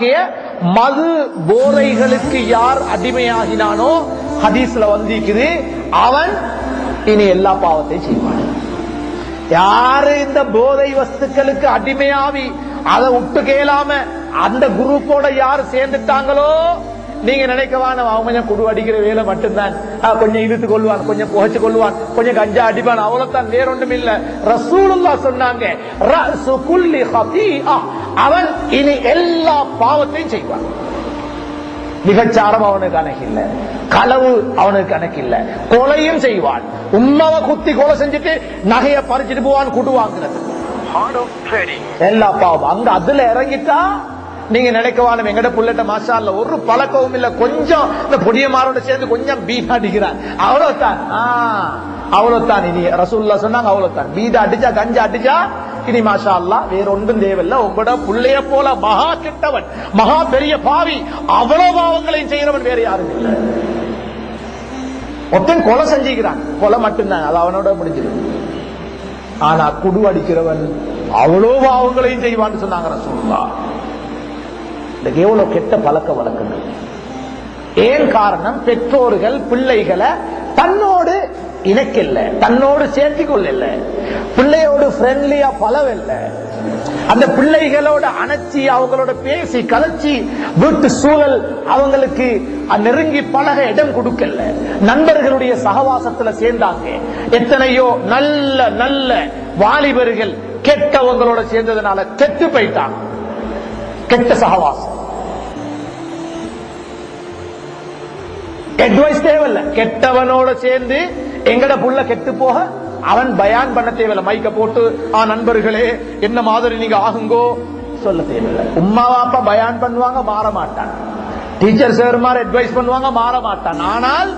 ஆகிய மது போதைகளுக்கு யார் அடிமையாகினானோ ஹதீஸ்ல வந்திருக்குது அவன் இனி எல்லா பாவத்தையும் செய்வான். யாரு இந்த போதை வஸ்துக்களுக்கு அடிமையாவி அதை விட்டு கேளாம அந்த குரூப்போட யார் சேர்ந்துட்டாங்களோ நீங்க நினைக்க வேணாம் அவன் கொஞ்சம் குடு அடிக்கிற வேலை மட்டும்தான். கொஞ்சம் இழுத்து கொள்வான் கொஞ்சம் புகைச்சு கொள்வான் கொஞ்சம் கஞ்சா அடிப்பான் அவ்வளவுதான் வேற ஒன்றும் இல்ல. ரசூலுல்லா சொன்னாங்க. அவன் இனி எல்லா பாவத்தையும் செய்வான். விபச்சாரம் அவனுக்கு கணக்கு இல்ல. களவு அவனுக்கு கணக்கு இல்ல. கொலையும் செய்வான். உண்மாவை குத்தி கொலை செஞ்சுட்டு நகைய பறிச்சுட்டு போவான் குடு வாங்குறது. Heart of trading. எல்லா பாவம் அங்க அதுல இறங்கிட்டா நீங்க நினைக்கவாலும் எங்கட புள்ளட்ட மாஷா இல்ல ஒரு பழக்கமும் இல்ல. கொஞ்சம் இந்த புடியமாரோட சேர்ந்து கொஞ்சம் பீட் அடிக்கிறான் அவ்வளவுதான். அவ்வளவுதான் இனி. ரசூல்லா சொன்னாங்க அவ்வளவுதான். பீட் அடிச்சா கஞ்சா அடிச்சா இனி மாஷா அல்லா வேற ஒன்றும் தேவையில்ல. உங்களோட புள்ளைய போல மகா கெட்டவன் மகா பெரிய பாவி அவ்வளவு பாவங்களையும் செய்யறவன் வேற யாரும் இல்லை. ஒருத்தன் கொலை செஞ்சுக்கிறான். கொலை மட்டும்தான். அது அவனோட முடிஞ்சிடும். ஆனா குடு அடிக்கிறவன் அவ்வளோ பாவங்களையும் செய்வான்னு சொன்னாங்க ரசூல்லா இன்றைக்கு எவ்வளவு கெட்ட பழக்க வழக்கங்கள்? ஏன் காரணம்? பெற்றோர்கள் பிள்ளைகளை தன்னோடு இணைக்கல. தன்னோடு சேர்த்து கொள்ளல பிள்ளையோடு ஃப்ரெண்ட்லியா பழவில்ல அந்த பிள்ளைகளோட அணைச்சி அவங்களோட பேசி கலைச்சி வீட்டு சூழல் அவங்களுக்கு நெருங்கி பழக இடம் கொடுக்கல. நண்பர்களுடைய சகவாசத்துல சேர்ந்தாங்க. எத்தனையோ நல்ல நல்ல வாலிபர்கள் கெட்டவங்களோட சேர்ந்ததுனால கெட்டு போயிட்டாங்க. கெட்ட சகவாசம். அட்வைஸ் தேவையில்ல. கெட்டவனோட சேர்ந்து எங்கட புள்ள கெட்டு போக அவன் பயான் பண்ண தேவையில்ல. மைக்க போட்டு ஆ நண்பர்களே என்ன மாதிரி நீங்க ஆகுங்கோ? சொல்ல தேவையில்லை. உமா அப்பா பயான் பண்ணுவாங்க மாற மாட்டான் டீச்சர் சார்மார் அட்வைஸ் பண்ணுவாங்க மாற மாட்டான் ஆனால்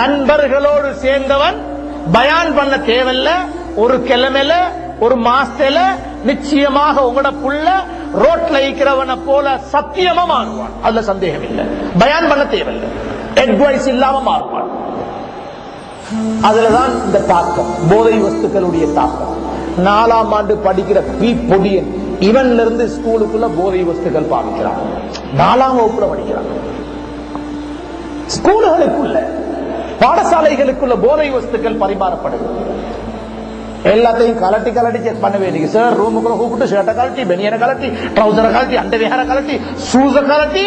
நண்பர்களோடு சேர்ந்தவன் பயான் பண்ண தேவையில்ல. ஒரு கிழமையில ஒரு மாசத்துல நிச்சயமாக உங்களோட புள்ள ரோட்ல இருக்கிறவனை போல சத்தியமா மாறுவான். அதுல சந்தேகம் இல்லை பயான் பண்ண தேவையில்லை. அட்வைஸ் இல்லாம மாறுவான். அதுலதான் இந்த தாக்கம். போதை வஸ்துக்களுடைய தாக்கம். நாலாம் ஆண்டு படிக்கிற பி பொடியன் இவன்ல இருந்து ஸ்கூலுக்குள்ள போதை வஸ்துக்கள் பாவிக்கிறான். நாலாம் வகுப்புல படிக்கிறான். ஸ்கூலுகளுக்குள்ள பாடசாலைகளுக்குள்ள போதை வஸ்துக்கள் பரிமாறப்படுகிறது. எல்லாத்தையும் கலட்டி கலட்டி செக் பண்ண வேண்டிய சார் ரூமுக்குள்ள கூப்பிட்டு ஷர்ட்டை கலட்டி பெனியனை கலட்டி ட்ரௌசரை கலட்டி அண்டை வேற கலட்டி ஷூஸ கலட்டி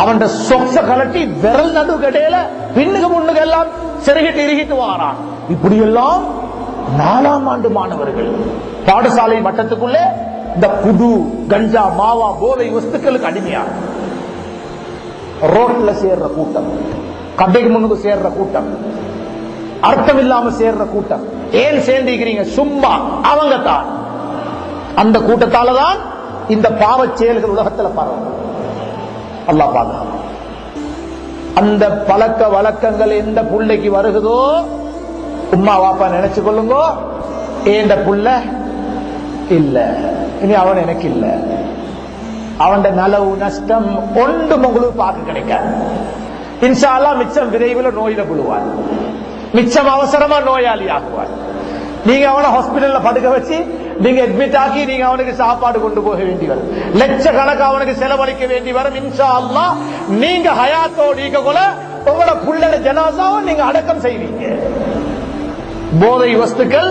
அவன் சொக்ஸ கலட்டி விரல் நடு கடையில பின்னுக்கு முன்னுக்கு எல்லாம் செருகிட்டு இறுகிட்டு வாரான். இப்படி எல்லாம் நாலாம் ஆண்டு மாணவர்கள் பாடசாலை மட்டத்துக்குள்ளே இந்த புது கஞ்சா மாவா போதை வஸ்துக்களுக்கு அடிமையா ரோட்ல சேர்ற கூட்டம் கடைக்கு முன்னுக்கு சேர்ற கூட்டம் அர்த்தம் இல்லாம சேர்ற கூட்டம். ஏன் சேர்ந்திருக்கிறீங்க? சும்மா அவங்க தான். அந்த கூட்டத்தால தான் இந்த பாவ செயல்கள் உலகத்துல பரவும். அல்லா பாதுகாப்பு அந்த பழக்க வழக்கங்கள் எந்த புள்ளைக்கு வருகுதோ உம்மா வாப்பா நினைச்சு கொள்ளுங்க. ஏண்ட புள்ள? இல்ல. இனி அவன் எனக்கு இல்ல. அவன் நலவு நஷ்டம் ஒன்று உங்களுக்கு பார்க்க கிடைக்காது. இன்ஷால்லா மிச்சம் விரைவில் நோயில விழுவார் மிச்சம் அவசரமா நோயாளி ஆகுவார் நீங்க அவனை ஹாஸ்பிடல்ல படுக்க வச்சு நீங்க அட்மிட் ஆக்கி நீங்க அவனுக்கு சாப்பாடு கொண்டு போக வேண்டி வரும். லட்ச கணக்கு அவனுக்கு செலவழிக்க வேண்டி வரும் இன்ஷா அல்லா நீங்க ஹயாத்தோடு நீங்க கூட உங்களோட புள்ளட ஜனாசாவும் நீங்க அடக்கம் செய்வீங்க. போதை வஸ்துக்கள்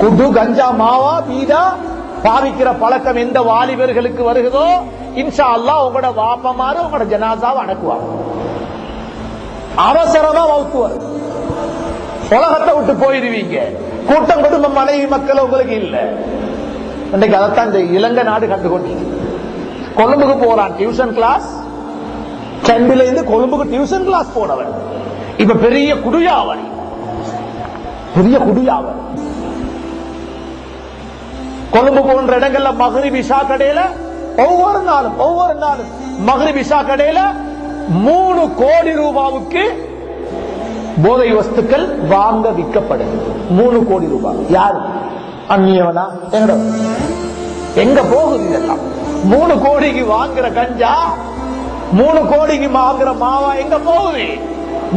குடு கஞ்சா மாவா பீடா பாவிக்கிற பழக்கம் எந்த வாலிபர்களுக்கு வருகிறதோ இன்ஷா அல்லாஹ் உங்களோட வாப்பமாறு உங்களோட ஜனாசாவை அடக்குவாங்க அவசரமா வகுத்துவார் உலகத்தை விட்டு போயிடுவீங்க. கூட்டம் குடும்பம் மனைவி மக்கள் உங்களுக்கு இல்ல. இன்னைக்கு அதைத்தான் இந்த இலங்கை நாடு கண்டுகொண்டீங்க கொழும்புக்கு போறான் டியூஷன் கிளாஸ் சென்னையில இருந்து கொழும்புக்கு டியூஷன் கிளாஸ் போனவன். இப்ப பெரிய குடியாவன் பெரிய குடியாவன் கொழும்பு போன்ற இடங்கள்ல மகரி விசா கடையில ஒவ்வொரு நாளும் ஒவ்வொரு நாளும் மகரி விசா கடையில மூணு கோடி ரூபாவுக்கு போதை வஸ்துக்கள் வாங்க விற்கப்படுது மூணு கோடி ரூபாய். யாரு? அந்நியவனா? எங்கட எங்க போகுது இதெல்லாம்? மூணு கோடிக்கு வாங்குற கஞ்சா? மூணு கோடிக்கு வாங்குற மாவா எங்க போகுது?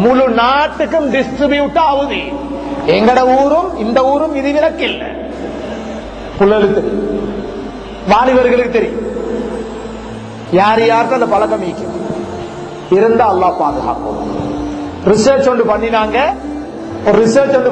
முழு நாட்டுக்கும் டிஸ்ட்ரிபியூட் ஆகுது. எங்கட ஊரும் இந்த ஊரும் இது விலக்கு இல்லை புள்ளலுக்கு தெரியும் வாலிபர்களுக்கு தெரியும். யார் யாருக்கும் அந்த பழக்கம் ஈக்கும் இருந்தா அல்லா பாதுகாப்போம் ரிசர்ச் ஒன்று பண்ணினாங்க. ஒரு ரிசர்ச் ஒன்று